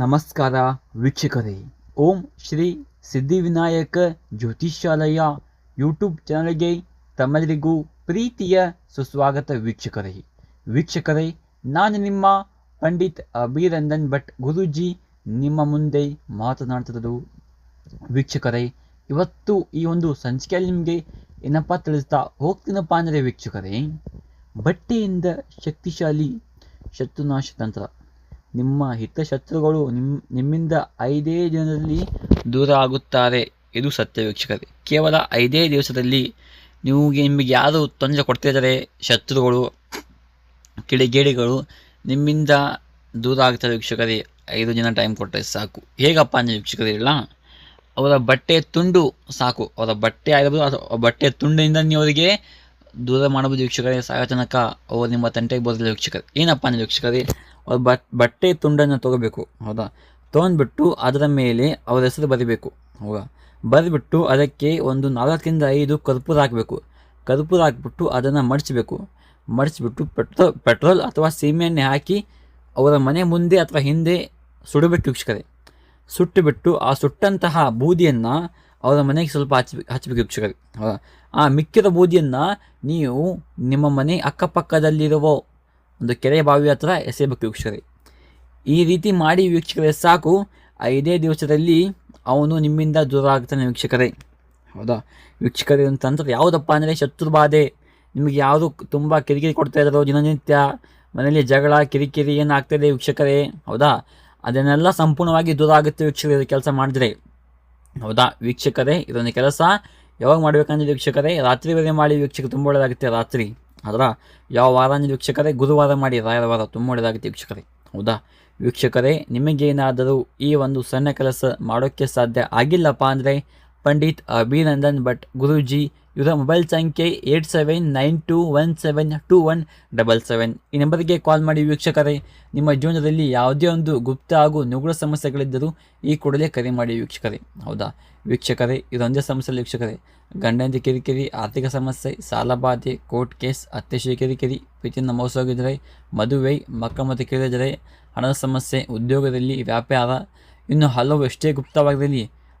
ನಮಸ್ಕಾರ ವೀಕ್ಷಕರೇ. ಓಂ ಶ್ರೀ ಸಿದ್ಧಿವಿನಾಯಕ ಜ್ಯೋತಿಷ್ಯಾಲಯ ಯೂಟ್ಯೂಬ್ ಚಾನಲ್ಗೆ ತಮ್ಮೆಲ್ಲರಿಗೂ ಪ್ರೀತಿಯ ಸುಸ್ವಾಗತ ವೀಕ್ಷಕರೇ. ವೀಕ್ಷಕರೇ, ನಾನು ನಿಮ್ಮ ಪಂಡಿತ್ ಅಭಿರಂದನ್ ಭಟ್ ಗುರುಜಿ ನಿಮ್ಮ ಮುಂದೆ ಮಾತನಾಡ್ತಿರೋದು. ವೀಕ್ಷಕರೇ, ಇವತ್ತು ಈ ಒಂದು ಸಂಚಿಕೆಯಲ್ಲಿ ನಿಮಗೆ ಏನಪ್ಪ ತಿಳಿಸ್ತಾ ಹೋಗ್ತೀನಪ್ಪ ಅಂದರೆ ವೀಕ್ಷಕರೇ, ಬಟ್ಟೆಯಿಂದ ಶಕ್ತಿಶಾಲಿ ಶತ್ರುನಾಶ ತಂತ್ರ. ನಿಮ್ಮ ಹಿತಶತ್ರುಗಳು ನಿಮ್ಮ ನಿಮ್ಮಿಂದ ಐದೇ ದಿನದಲ್ಲಿ ದೂರ ಆಗುತ್ತಾರೆ. ಇದು ಸತ್ಯ ವೀಕ್ಷಕರೇ. ಕೇವಲ ಐದೇ ದಿವಸದಲ್ಲಿ ನೀವು ನಿಮಗೆ ಯಾರು ತೊಂದರೆ ಕೊಡ್ತಿದ್ದಾರೆ? ಶತ್ರುಗಳು, ಕಿಡಿಗೇಡಿಗಳು ನಿಮ್ಮಿಂದ ದೂರ ಆಗ್ತಾರೆ ವೀಕ್ಷಕರೇ. ಐದು ದಿನ ಟೈಮ್ ಕೊಟ್ಟರೆ ಸಾಕು. ಹೇಗಪ್ಪ ಅಂದರೆ ವೀಕ್ಷಕರೇ ಇಲ್ಲ ಅವರ ಬಟ್ಟೆ ತುಂಡು ಸಾಕು. ಅವರ ಬಟ್ಟೆ ಆಗಿರ್ಬೋದು ಅಥವಾ ಬಟ್ಟೆ ತುಂಡಿನಿಂದ ನೀವು ಅವರಿಗೆ ದೂರ ಮಾಡಬಹುದು ವೀಕ್ಷಕರೇ. ಸಾಯೋ ತನಕ ಅವರು ನಿಮ್ಮ ತಂಟೆಗೆ ಬರೋದಿಲ್ಲ ವೀಕ್ಷಕರೇ. ಏನಪ್ಪ ಅಂದರೆ ವೀಕ್ಷಕರೇ? ಬಟ್, ಬಟ್ಟೆ ತುಂಡನ್ನು ತೊಗೋಬೇಕು, ಹೌದಾ? ತೊಗೊಂಡ್ಬಿಟ್ಟು ಅದರ ಮೇಲೆ ಅವರ ಹೆಸರು ಬರಿಬೇಕು, ಹೌದಾ? ಬರೆದ್ಬಿಟ್ಟು ಅದಕ್ಕೆ ಒಂದು ನಾಲ್ಕರಿಂದ ಐದು ಕರ್ಪೂರ ಹಾಕಬೇಕು. ಕರ್ಪೂರ ಹಾಕ್ಬಿಟ್ಟು ಅದನ್ನು ಮಡಿಸ್ಬೇಕು ಮಡಚಿಬಿಟ್ಟು ಪೆಟ್ರೋಲ್ ಪೆಟ್ರೋಲ್ ಅಥವಾ ಸೀಮೆಎಣ್ಣೆ ಹಾಕಿ ಅವರ ಮನೆ ಮುಂದೆ ಅಥವಾ ಹಿಂದೆ ಸುಡಬಿಟ್ಟು ವೀಕ್ಷಕರೇ. ಸುಟ್ಟುಬಿಟ್ಟು ಆ ಸುಟ್ಟಂತಹ ಬೂದಿಯನ್ನು ಅವರ ಮನೆಗೆ ಸ್ವಲ್ಪ ಹಚ್ಚ ಹಚ್ಚಬೇಕು ವೀಕ್ಷಕರೇ, ಹೌದಾ? ಆ ಮಿಕ್ಕಿದ ಬೂದಿಯನ್ನು ನೀವು ನಿಮ್ಮ ಮನೆ ಅಕ್ಕಪಕ್ಕದಲ್ಲಿರುವ ಒಂದು ಕೆರೆ ಬಾವಿ ಹತ್ರ ಎಸೆಯಬೇಕು ವೀಕ್ಷಕರೇ. ಈ ರೀತಿ ಮಾಡಿ ವೀಕ್ಷಕರೇ ಸಾಕು. ಐದೇ ದಿವಸದಲ್ಲಿ ಅವನು ನಿಮ್ಮಿಂದ ದೂರ ಆಗ್ತಾನೆ ವೀಕ್ಷಕರೇ. ಹೌದಾ? ವೀಕ್ಷಕರೇ ಅಂತಂದ್ರೆ ಯಾವುದಪ್ಪ ಅಂದರೆ ಶತ್ರು ನಿಮಗೆ ಯಾರು ತುಂಬ ಕಿರಿಕಿರಿ ಕೊಡ್ತಾ ಇದ್ದಾರೋ ದಿನನಿತ್ಯ, ಮನೆಯಲ್ಲಿ ಜಗಳ, ಕಿರಿಕಿರಿ ಏನಾಗ್ತಾಯಿದೆ ವೀಕ್ಷಕರೇ? ಹೌದಾ? ಅದನ್ನೆಲ್ಲ ಸಂಪೂರ್ಣವಾಗಿ ದೂರ ಆಗುತ್ತೆ ವೀಕ್ಷಕರೇ ಕೆಲಸ ಮಾಡಿದ್ರೆ. ಹೌದಾ? ವೀಕ್ಷಕರೇ, ಇದೊಂದು ಕೆಲಸ. ಯಾವಾಗ ಮಾಡಬೇಕಂದ್ರೆ ವೀಕ್ಷಕರೇ ರಾತ್ರಿ ವೇಳೆ ಮಾಡಿ ವೀಕ್ಷಕ ತುಂಬ ಒಳ್ಳೆಯದಾಗುತ್ತೆ ರಾತ್ರಿ. ಅದರ ಯಾವ ವಾರ ವೀಕ್ಷಕರೇ ಗುರುವಾರ ಮಾಡಿ ರಾಯರ ವಾರ ತುಂಬ ಒಳ್ಳೆಯದಾಗುತ್ತೆ ವೀಕ್ಷಕರೇ. ಹೌದಾ? ವೀಕ್ಷಕರೇ, ನಿಮಗೇನಾದರೂ ಈ ಒಂದು ಸಣ್ಣ ಕೆಲಸ ಮಾಡೋಕ್ಕೆ ಸಾಧ್ಯ ಆಗಿಲ್ಲಪ್ಪ ಅಂದರೆ ಪಂಡಿತ್ ಅಭಿನಂದನ್ ಭಟ್, ಗುರೂಜಿ, ಇವರ ಮೊಬೈಲ್ ಸಂಖ್ಯೆ eight seven nine two one seven two one double seven. ಈ ನಂಬರ್ಗೆ ಕಾಲ್ ಮಾಡಿ ವೀಕ್ಷಕರೇ, ನಿಮ್ಮ ಜೀವನದಲ್ಲಿ ಯಾವುದೇ ಒಂದು ಗುಪ್ತ ಹಾಗೂ ನುಗುಡ ಸಮಸ್ಯೆಗಳಿದ್ದರೂ ಈ ಕೂಡಲೇ ಕರೆ ಮಾಡಿ ವೀಕ್ಷಕರೇ. ಹೌದಾ? ವೀಕ್ಷಕರೇ, ಇದೊಂದೇ ಸಮಸ್ಯೆ ವೀಕ್ಷಕರೇ. ಗಂಡಂದಿ ಕಿರಿಕಿರಿ, ಆರ್ಥಿಕ ಸಮಸ್ಯೆ ಸಾಲಬಾಧೆ ಕೋರ್ಟ್ ಕೇಸ್ ಅತ್ಯಶಯ ಕಿರಿಕಿರಿ ಪ್ರೀತಿಯಿಂದ ಮೋಸ ಹೋಗಿದರೆ ಮದುವೆ, ಮಕ್ಕಳ ಮತ್ತು ಕೇಳಿದರೆ ಹಣದ ಸಮಸ್ಯೆ, ಉದ್ಯೋಗದಲ್ಲಿ ವ್ಯಾಪಾರ, ಇನ್ನು ಹಲವು ಎಷ್ಟೇ ಗುಪ್ತವಾಗಿರಲಿ